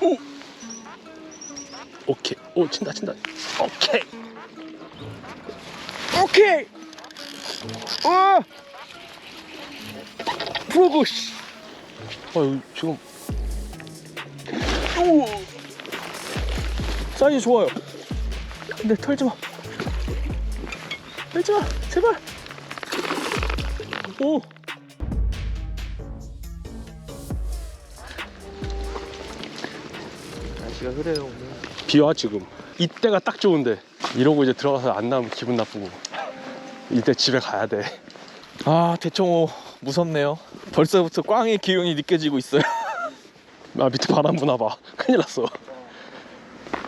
오. 오케이. 오 친다 친다. 오케이. 오케이. 와. 프로고 씨. 아 여기 지금. 오. 사이즈 좋아요. 근데 털지 마. 털지 마. 제발. 오. 날씨가 흐려요 오늘. 비와 지금 이때가 딱 좋은데 이러고 이제 들어가서 안 나오면 기분 나쁘고 이때 집에 가야 돼아 대청호 무섭네요. 벌써부터 꽝의 기운이 느껴지고 있어요. 아 밑에 바람 부나 봐 큰일 났어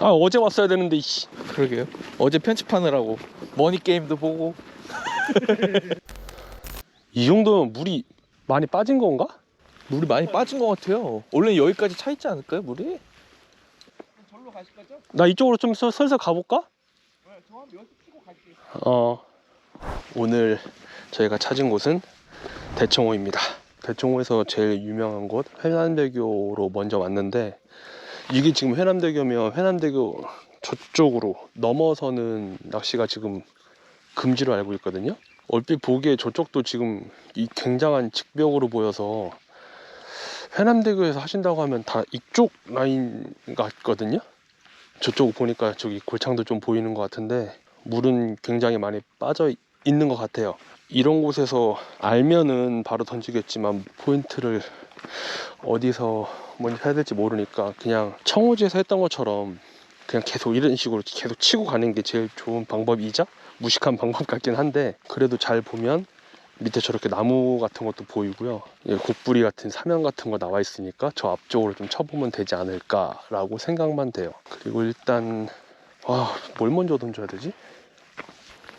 아 어제 왔어야 되는데 이씨. 그러게요. 어제 편집하느라고 머니 게임도 보고 이 정도면 물이 많이 빠진 건가? 물이 많이 빠진 것 같아요. 원래 여기까지 차 있지 않을까요 물이? 절로 가실 거죠? 나 이쪽으로 좀 서- 슬슬 가볼까? 저한 여기 피고 갈게요. 어 오늘 저희가 찾은 곳은 대청호입니다 대청호에서 제일 유명한 곳 회남대교로 먼저 왔는데 이게 지금 회남대교면 회남대교 저쪽으로 넘어서는 낚시가 지금 금지로 알고 있거든요 얼핏 보기에 저쪽도 지금 이 굉장한 직벽으로 보여서 회남대교에서 하신다고 하면 다 이쪽 라인 같거든요 저쪽 보니까 저기 골창도 좀 보이는 것 같은데 물은 굉장히 많이 빠져 있는 것 같아요. 이런 곳에서 알면은 바로 던지겠지만 포인트를 어디서 먼저 해야 될지 모르니까 그냥 청호지에서 했던 것처럼 그냥 계속 이런 식으로 계속 치고 가는 게 제일 좋은 방법이자 무식한 방법 같긴 한데 그래도 잘 보면 밑에 저렇게 나무 같은 것도 보이고요. 예, 곡부리 같은 사면 같은 거 나와 있으니까 저 앞쪽으로 좀 쳐보면 되지 않을까라고 생각만 돼요. 그리고 일단 와, 뭘 먼저 던져야 되지?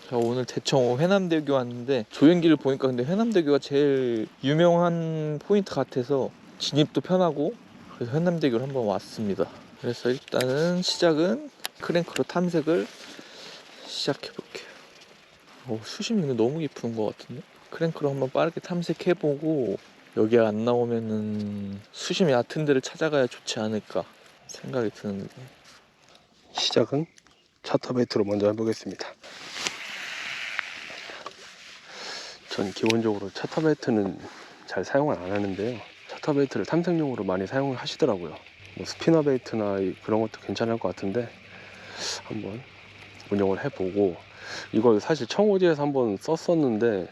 자 오늘 대청호 회남대교 왔는데 조연기를 보니까 근데 회남대교가 제일 유명한 포인트 같아서 진입도 편하고 그래서 회남대교를 한번 왔습니다. 그래서 일단은 시작은 크랭크로 탐색을 시작해 볼게요. 오, 수심이 근데 너무 깊은 것 같은데 크랭크로 한번 빠르게 탐색해보고 여기 안 나오면은 수심이 얕은 데를 찾아가야 좋지 않을까 생각이 드는데 시작은 차터베이트로 먼저 해보겠습니다. 전 기본적으로 차터베이트는 잘 사용을 안 하는데요. 차터베이트를 탐색용으로 많이 사용을 하시더라고요. 뭐 스피너 베이트나 이- 그런 것도 괜찮을 것 같은데 한번 운영을 해보고 이걸 사실 청오지에서 한번 썼었는데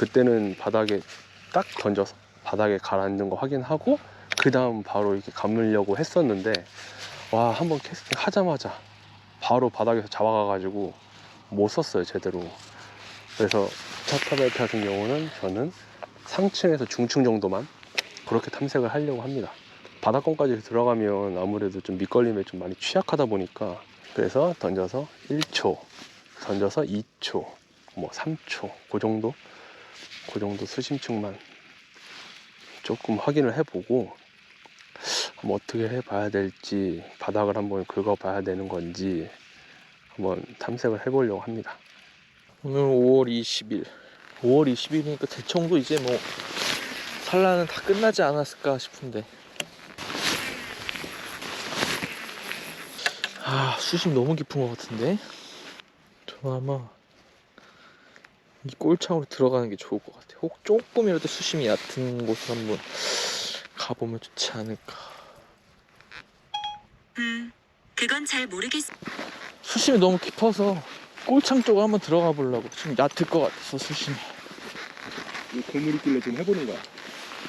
그때는 바닥에 딱 던져서 바닥에 가라앉는 거 확인하고 그 다음 바로 이렇게 감으려고 했었는데 와 한번 캐스팅 하자마자 바로 바닥에서 잡아가가지고 못 썼어요 제대로. 그래서 차타벨트 같은 경우는 저는 상층에서 중층 정도만 그렇게 탐색을 하려고 합니다. 바닥권까지 들어가면 아무래도 좀 밑걸림에 좀 많이 취약하다 보니까 그래서 던져서 1초 던져서 2초 뭐 3초 그 정도 그 정도 수심층만 조금 확인을 해보고 한번 어떻게 해봐야 될지 바닥을 한번 긁어봐야 되는 건지 한번 탐색을 해보려고 합니다. 오늘 5월 20일. 5월 20일이니까 대청도 이제 뭐 산란은 다 끝나지 않았을까 싶은데. 아 수심 너무 깊은 것 같은데. 저 아마 이 꼴창으로 들어가는 게 좋을 것 같아요. 혹 조금이라도 수심이 얕은 곳을 한번 가보면 좋지 않을까. 음, 그건 잘 모르겠. 수심이 너무 깊어서 꼴창 쪽으로 한번 들어가 보려고. 좀 얕을 것 같아서 수심이. 고물 있길래 좀 해보는 거야.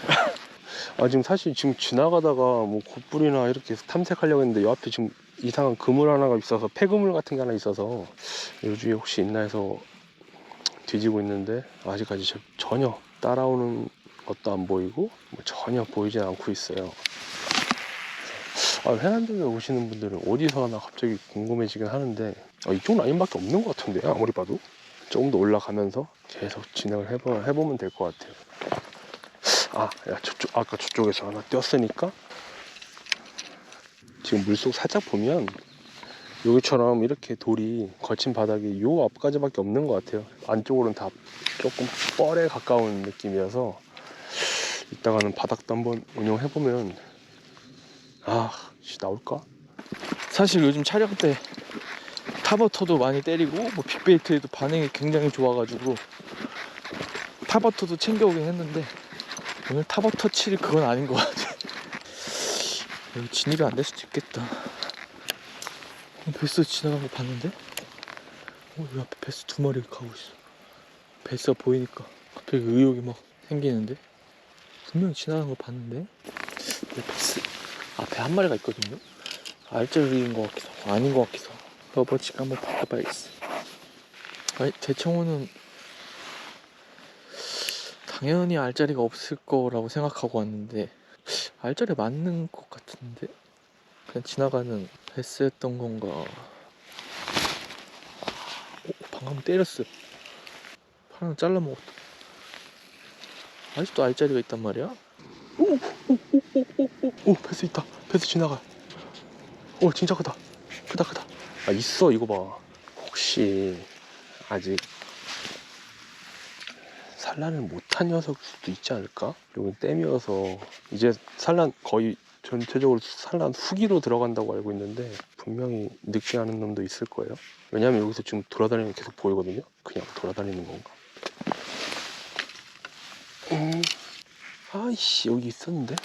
아 지금 사실 지금 지나가다가 뭐 곱불이나 이렇게 탐색하려고 했는데 요 앞에 지금 이상한 그물 하나가 있어서 폐그물 같은 게 하나 있어서 요즘에 혹시 있나 해서 뒤지고 있는데 아직까지 저- 전혀 따라오는 것도 안 보이고 뭐 전혀 보이진 않고 있어요. 아, 해남도에 오시는 분들은 어디서 하나 갑자기 궁금해지긴 하는데 아, 이쪽 라인밖에 없는 것 같은데 아무리 봐도 조금 더 올라가면서 계속 진행을 해보, 해보면 될 것 같아요. 아, 야, 저쪽, 아까 저쪽에서 하나 띄었으니까 지금 물속 살짝 보면 여기처럼 이렇게 돌이 거친 바닥이 요 앞까지밖에 없는 것 같아요. 안쪽으로는 다 조금 뻘에 가까운 느낌이어서 이따가는 바닥도 한번 운영해보면 아 씨, 나올까? 사실 요즘 촬영 때 타버터도 많이 때리고 뭐 빅베이트에도 반응이 굉장히 좋아가지고 타버터도 챙겨오긴 했는데 오늘 타버터 칠 그건 아닌 것 같아 여기 진입이 안 될 수도 있겠다 어, 베스 지나간 거 봤는데? 어 여기 앞에 베스 두 마리 가고 있어. 베스가 보이니까 갑자기 의욕이 막 생기는데? 분명히 지나간 거 봤는데? 근데 베스 앞에 한 마리가 있거든요? 알짜리인 것 같기도 하고 아닌 것 같기도 하고. 러버치가 한번 바꿔봐야겠어. 아니 대청호는 당연히 알짜리가 없을 거라고 생각하고 왔는데 알짜리 맞는 것 같은데 그냥 지나가는 베스였던 건가? 오, 방금 때렸어 하나 잘라 먹었다. 아직도 알짜리가 있단 말이야? 오 패스 있다. 패스 지나가. 오 진짜 크다. 크다 크다. 아 있어 이거 봐. 혹시 아직 산란을 못한 녀석일 수도 있지 않을까? 여기 댐이어서 이제 산란 거의 전체적으로 산란 후기로 들어간다고 알고 있는데 분명히 늦게 하는 놈도 있을 거예요 왜냐면 여기서 지금 돌아다니는 게 계속 보이거든요 그냥 돌아다니는 건가 음. 아이씨 여기 있었는데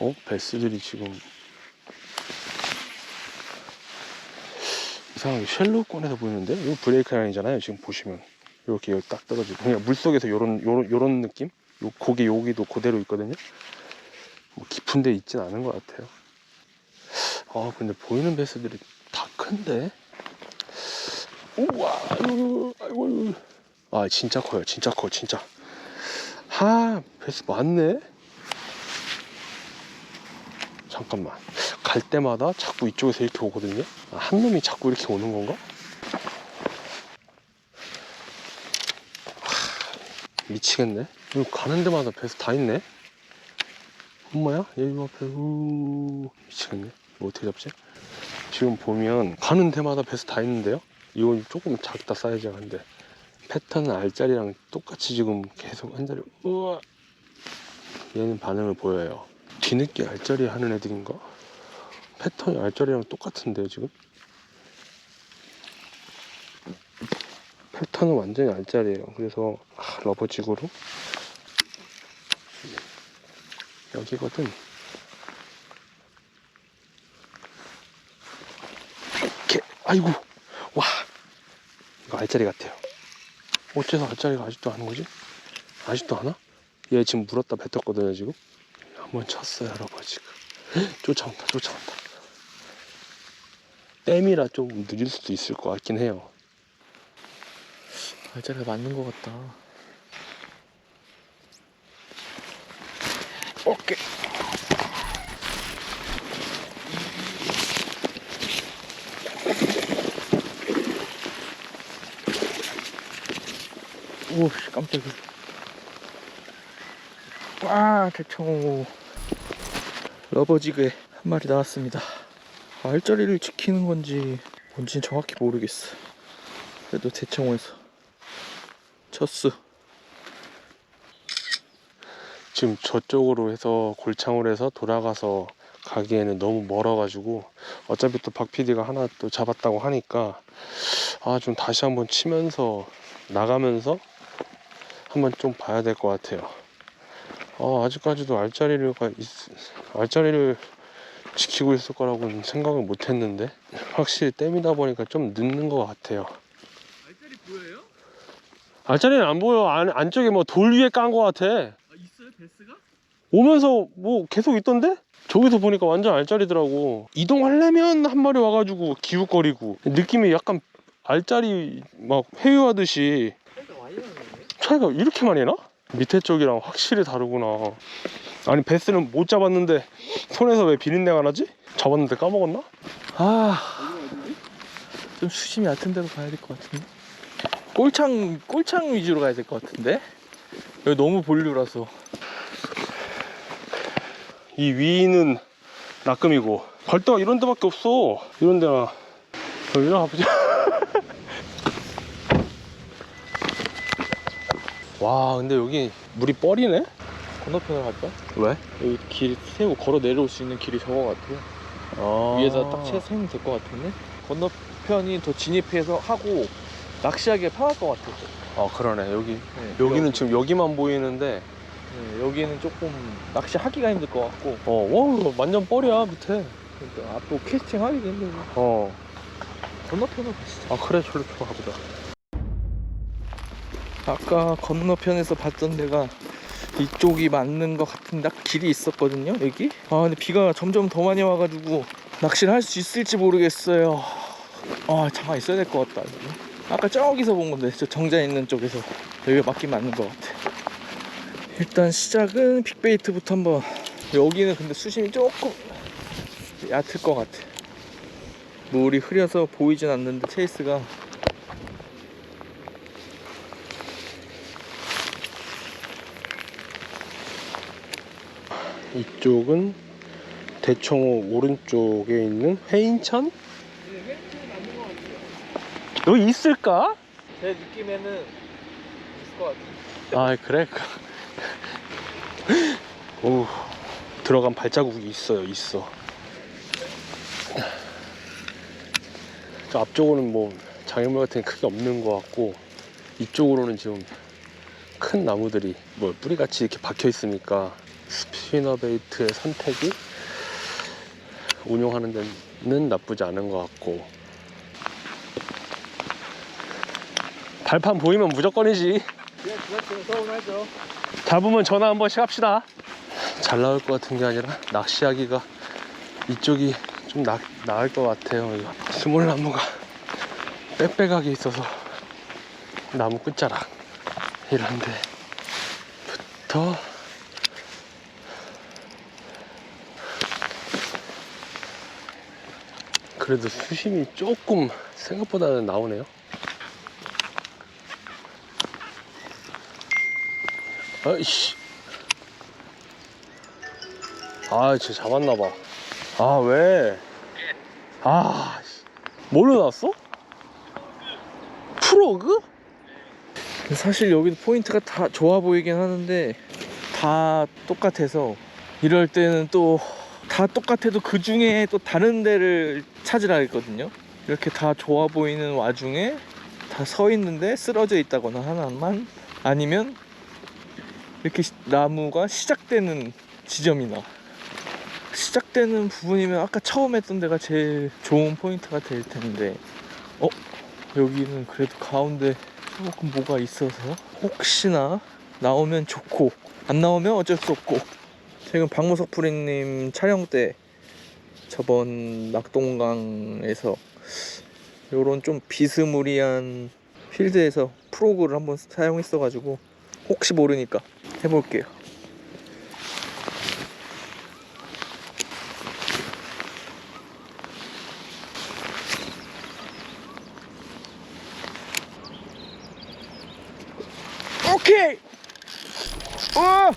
어? 베스들이 지금 이상하게 쉘로권에서 보이는데? 이거 브레이크 라인이잖아요 지금 보시면 이렇게 딱 떨어지고 그냥 물 속에서 요런 요런 요런 느낌? 요 고개 여기도 그대로 있거든요 뭐 깊은 데 있진 않은 것 같아요 아 근데 보이는 베스들이 다 큰데? 우와 아이고 아이고. 아 진짜 커요 진짜 커 진짜 하 베스 많네 잠깐만 갈 때마다 자꾸 이쪽에서 이렇게 오거든요 아, 한 놈이 자꾸 이렇게 오는 건가? 미치겠네. 이거 가는 데마다 배스 다 있네. 엄마야? 얘 앞에. 우 미치겠네. 이거 어떻게 잡지? 지금 보면 가는 데마다 배스 다 있는데요? 이건 조금 작다 사이즈가 근데. 패턴은 알짜리랑 똑같이 지금 계속 한 자리. 우와! 얘는 반응을 보여요. 뒤늦게 알짜리 하는 애들인가? 패턴이 알짜리랑 똑같은데요 지금? 패턴은 완전히 알짜리예요. 그래서 아, 러버지구로? 여기거든. 이렇게. 아이고. 와. 이거 알짜리 같아요. 어째서 알짜리가 아직도 하는 거지? 아직도 하나? 얘 지금 물었다 뱉었거든요 지금. 한번 쳤어요 러버지구. 쫓아온다 쫓아온다. 댐이라 좀 느릴 수도 있을 것 같긴 해요 알짜리가 맞는 것 같다. 오케이. 오 씨, 깜짝이야. 와 대청호 러버지그에 한 마리 나왔습니다. 알짜리를 지키는 건지 뭔지는 정확히 모르겠어. 그래도 대청호에서 쳤어 지금 저쪽으로 해서 골창으로 해서 돌아가서 가기에는 너무 멀어가지고 어차피 또 박 PD가 하나 또 잡았다고 하니까 아 좀 다시 한번 치면서 나가면서 한번 좀 봐야 될 것 같아요. 아 아직까지도 알짜리를 알짜리를 지키고 있을 거라고는 생각을 못 했는데 확실히 댐이다 보니까 좀 늦는 것 같아요. 알짜리 보여요? 알짜리는 안 보여 안, 안쪽에 뭐 돌 위에 깐것 같아. 아 있어요 베스가? 오면서 뭐 계속 있던데? 저기서 보니까 완전 알짜리더라고. 이동하려면 한 마리 와가지고 기웃거리고 느낌이 약간 알짜리 막 회유하듯이 차이가 이렇게 많이 나? 밑에 쪽이랑 확실히 다르구나. 아니 베스는 못 잡았는데 손에서 왜 비린내가 나지? 잡았는데 까먹었나? 아 좀 수심이 얕은 데로 가야 될 것 같은데 꼴창 꼴창 위주로 가야 될 것 같은데 여기 너무 본류라서 이 위는 낙금이고 갈 데가 이런 데밖에 없어. 이런 데나 여기나 가보자. 와 근데 여기 물이 뻘이네? 건너편으로 갈까? 왜? 여기 길 세고 걸어 내려올 수 있는 길이 저거 같아. 아. 위에다 딱채 세면 될 것 같은데? 건너편이 더 진입해서 하고 낚시하기가 편할 것 같아. 아 그러네. 여기 네, 여기는 지금 여기만 보이는데. 네, 여기는 조금 낚시하기가 힘들 것 같고. 어 와 완전 뻘이야 밑에. 그러니까 앞으로 캐스팅 하기가 힘들고. 어. 건너편으로 가시죠. 아 그래 저로 좀 가보자. 아까 건너편에서 봤던 데가 이쪽이 맞는 것 같은 딱 길이 있었거든요 여기. 아 근데 비가 점점 더 많이 와가지고 낚시를 할 수 있을지 모르겠어요. 아 잠깐 있어야 될 것 같다 여기. 아까 저기서 본 건데 저 정자 있는 쪽에서 여기가 맞긴 맞는 것 같아. 일단 시작은 빅베이트부터 한번. 여기는 근데 수심이 조금 얕을 것 같아. 물이 흐려서 보이진 않는데 체이스가. 이쪽은 대청호 오른쪽에 있는 회인천? 여기 있을까? 제 느낌에는 있을 것 같아 아 그래? 오 들어간 발자국이 있어요 있어 저 앞쪽으로는 뭐 장애물 같은 게 크게 없는 것 같고 이쪽으로는 지금 큰 나무들이 뭐 뿌리같이 이렇게 박혀 있으니까 스피너 베이트의 선택이 운용하는 데는 나쁘지 않은 것 같고 발판 보이면 무조건이지 잡으면 전화 한 번씩 합시다. 잘 나올 것 같은 게 아니라 낚시하기가 이쪽이 좀 나, 나을 것 같아요. 이거 스몰나무가 빽빽하게 있어서 나무 끝자락 이런데 부터 그래도 수심이 조금 생각보다는 나오네요. 아이씨. 아, 진짜 잡았나봐. 아, 왜? 아, 씨. 뭘로 나왔어? 프로그? 사실 여기도 포인트가 다 좋아 보이긴 하는데 다 똑같아서 이럴 때는 또 다 똑같아도 그 중에 또 다른 데를 찾으라 했거든요 이렇게 다 좋아 보이는 와중에 다 서 있는데 쓰러져 있다거나 하나만 아니면 이렇게 시- 나무가 시작되는 지점이나 시작되는 부분이면 아까 처음 했던 데가 제일 좋은 포인트가 될 텐데 어? 여기는 그래도 가운데 조금 뭐가 있어서 혹시나 나오면 좋고 안 나오면 어쩔 수 없고 지금 박무석 프리님 촬영 때 저번 낙동강에서 요런 좀 비스무리한 필드에서 프로그를 한번 사용했어 가지고 혹시 모르니까 해볼게요. 오케이! 어!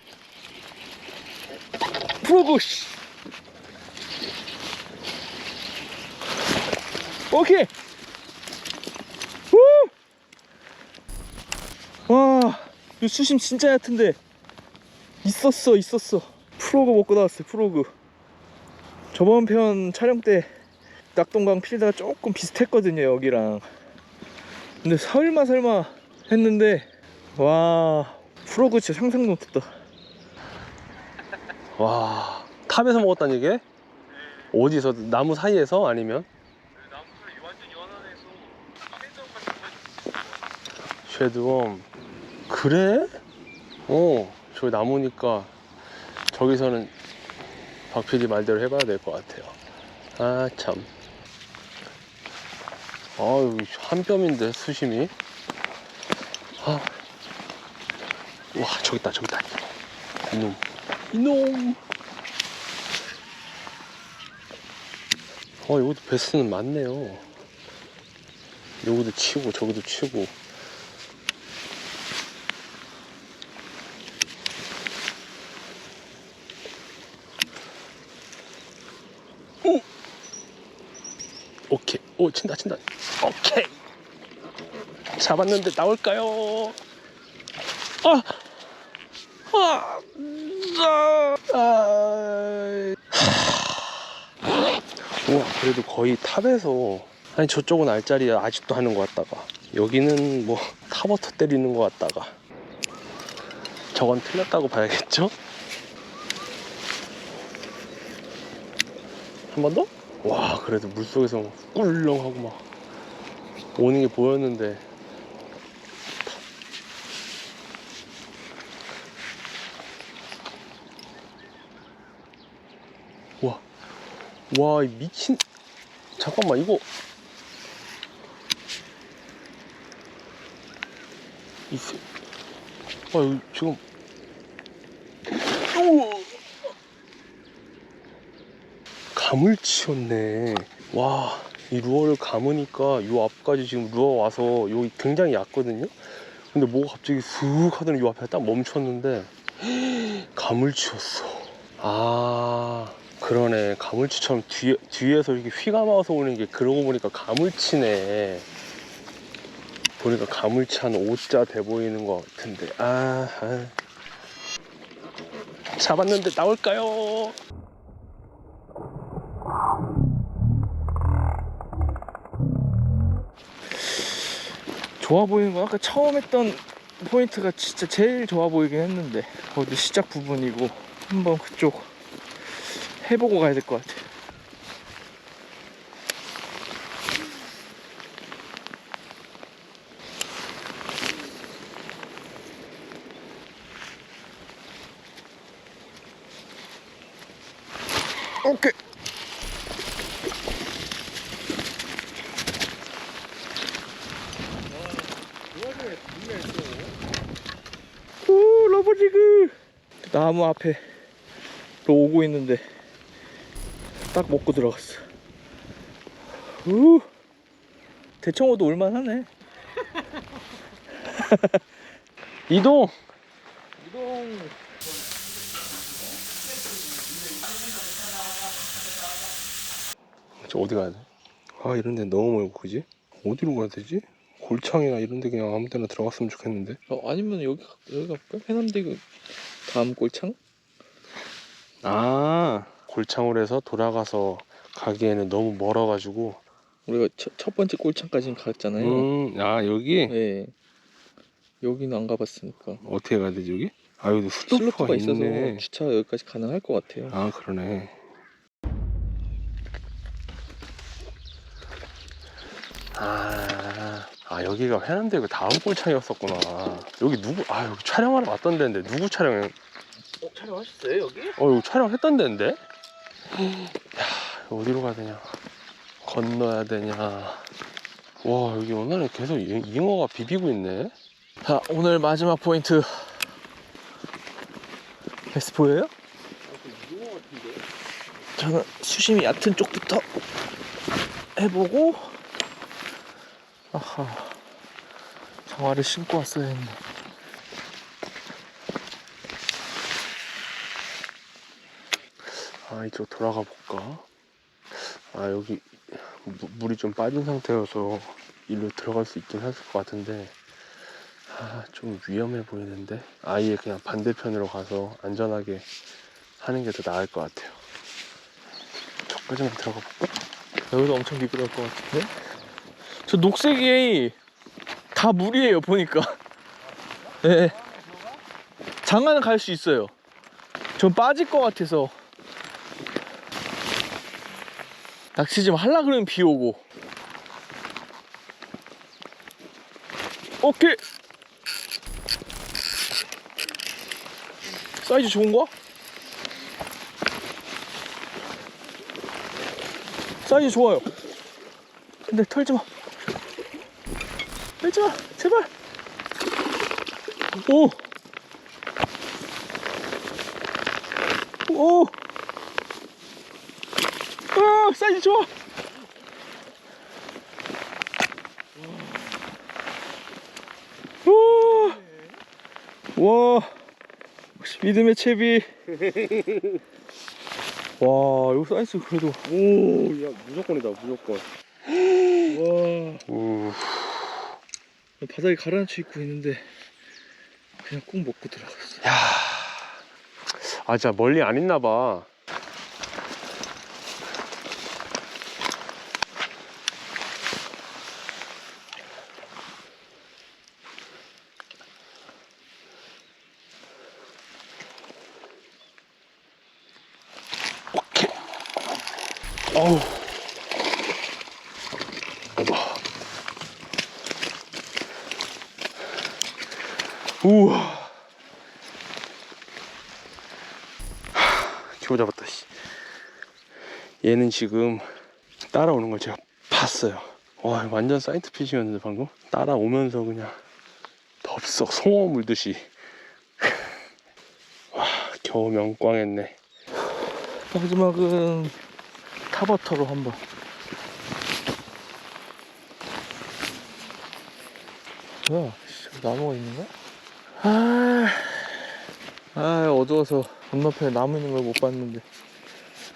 프로그 씨. 오케이 우와 이 수심 진짜 얕은데 있었어 있었어 프로그 먹고 나왔어요 프로그 저번 편 촬영 때 낙동강 필드가 조금 비슷했거든요 여기랑 근데 설마 설마 했는데 와 프로그 진짜 상상도 못했다 와, 탑에서 먹었다는 얘기? 어디서? 나무 사이에서? 아니면? 쉐드웜. 그래? 어, 저기 나무니까 저기서는 박PD 말대로 해봐야 될 것 같아요. 아, 참. 아유, 한 뼘인데, 수심이. 아. 와, 저기 있다, 저기 있다. 이놈. 이놈. 어, 여기도 베스는 많네요. 여기도 치고, 저기도 치고. 오케이. 오, 친다, 친다. 오케이. 잡았는데 나올까요? 아! 아! 음. 아... 우와 그래도 거의 탑에서 아니 저쪽은 알짜리 아직도 하는 것 같다가 여기는 뭐 탑워터 때리는 것 같다가 저건 틀렸다고 봐야겠죠? 한 번 더? 와 그래도 물속에서 꿀렁하고 막 오는 게 보였는데 와, 와, 이 미친. 잠깐만, 이거. 이, 새- 아, 여기 지금. 우와. 감을 치웠네. 와, 이 루어를 감으니까 요 앞까지 지금 루어 와서 여기 굉장히 얕거든요? 근데 뭐가 갑자기 슥 하더니 요 앞에 딱 멈췄는데, 감을 치웠어. 아 그러네 가물치처럼 뒤에, 뒤에서 이렇게 휘가 마서 오는 게 그러고 보니까 가물치네 보니까 가물치 한 5자 돼 보이는 것 같은데 아, 아. 잡았는데 나올까요? 좋아 보이는 건 아까 처음 했던 포인트가 진짜 제일 좋아 보이긴 했는데 거기 시작 부분이고 한번 그쪽 해보고 가야 될 것 같아. 오케이. 오 러버지그 나무 앞에 로 오고 있는데 딱 먹고 들어갔어 우 대청호도 올만하네 이동 이동 저 어디 가야 돼? 아 이런 데 너무 멀고 그지? 어디로 가야 되지? 골창이나 이런 데 그냥 아무 데나 들어갔으면 좋겠는데 어, 아니면 여기 가- 여기 갈까? 해남대교 다음 골창? 아 골창으로 해서 돌아가서 가기에는 너무 멀어가지고. 우리가 첫, 첫 번째 골창까지는 갔잖아요. 음, 아 여기? 네 여기는 안 가봤으니까. 어떻게 가야 되지 여기? 아 여기 슬로프가, 슬로프가 있어서 있네. 주차 여기까지 가능할 것 같아요. 아 그러네. 아, 아 여기가 해남대교 다음 골창이었었구나. 여기 누구 아 여기 촬영하러 왔던 데인데 누구 촬영 어, 촬영하셨어요 여기? 어 여기 촬영했던 데인데? 야 어디로 가야 되냐? 건너야 되냐? 와 여기 오늘은 계속 잉- 잉어가 비비고 있네. 자 오늘 마지막 포인트. 베스트 보여요? 저는 수심이 얕은 쪽부터 해보고 아하 장화를 신고 왔어야 했네. 아 이쪽 돌아가 볼까? 아 여기 무- 물이 좀 빠진 상태여서 일로 들어갈 수 있긴 했을 것 같은데 아 좀 위험해 보이는데? 아예 그냥 반대편으로 가서 안전하게 하는 게 더 나을 것 같아요. 저까지만 들어가 볼까? 여기도 엄청 미끄러울 것 같은데 저 녹색이 다 물이에요 보니까. 네 장가는 갈수 있어요. 전 빠질 것 같아서. 낚시 좀 하려 그러면 비 오고. 오케이. 사이즈 좋은 거야? 사이즈 좋아요. 근데 털지 마 털지 마 제발 오 오! 아, 사이즈 좋아! 와! 믿음의 채비. 와, 이거 사이즈 그래도. 오 야 무조건이다 무조건 와. 우 바닥에 가라앉혀 있고 있는데, 그냥 꾹 먹고 들어갔어. 야, 아 진짜 멀리 안 있나 봐. 오케이. 어우 우와. 겨우 잡았다 씨. 얘는 지금 따라오는 걸 제가 봤어요. 와 완전 사이트 피싱이었는데 방금? 따라오면서 그냥 덥석 송어 물듯이. 와 겨우 명꽝했네. 마지막은 타버터로 한번. 뭐야 씨, 나무가 있는 거야? 아, 아 어두워서 건너편에 나무 있는 걸 못 봤는데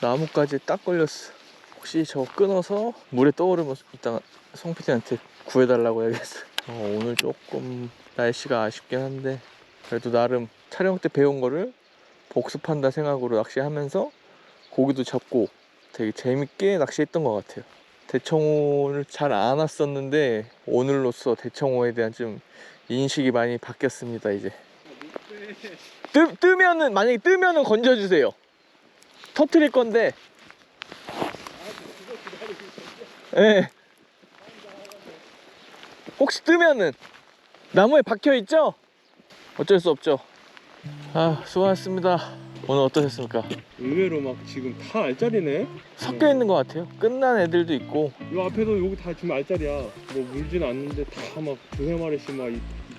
나무까지 딱 걸렸어 혹시 저거 끊어서 물에 떠오르면 이따가 송PD한테 구해달라고 해야겠어 어, 오늘 조금 날씨가 아쉽긴 한데 그래도 나름 촬영 때 배운 거를 복습한다 생각으로 낚시하면서 고기도 잡고 되게 재밌게 낚시했던 것 같아요. 대청호를 잘 안 왔었는데 오늘로써 대청호에 대한 좀 인식이 많이 바뀌었습니다 이제. 뜨, 뜨면은 만약에 뜨면은 건져주세요. 터트릴 건데. 예. 혹시 뜨면은 나무에 박혀 있죠? 어쩔 수 없죠. 아 수고하셨습니다. 오늘 어떠셨습니까? 의외로 막 지금 다 알짜리네 섞여 있는 것 같아요. 끝난 애들도 있고 요 앞에도 여기 다 지금 알짜리야 뭐 물진 않는데 다 막 두세 마리씩 막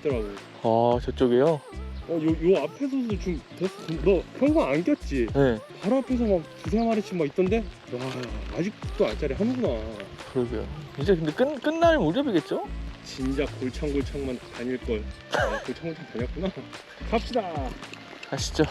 있, 있더라고 아 저쪽이요? 어, 요, 요 앞에서도 좀 됐어. 너 평소 안 꼈지? 네 바로 앞에서 막 두세 마리씩 막 있던데? 와, 아직도 알짜리 하는구나. 그러게요. 이제 근데 끝 끝날 무렵이겠죠? 진짜 골창골창만 다닐걸. 아, 골창골창 다녔구나. 갑시다. 가시죠.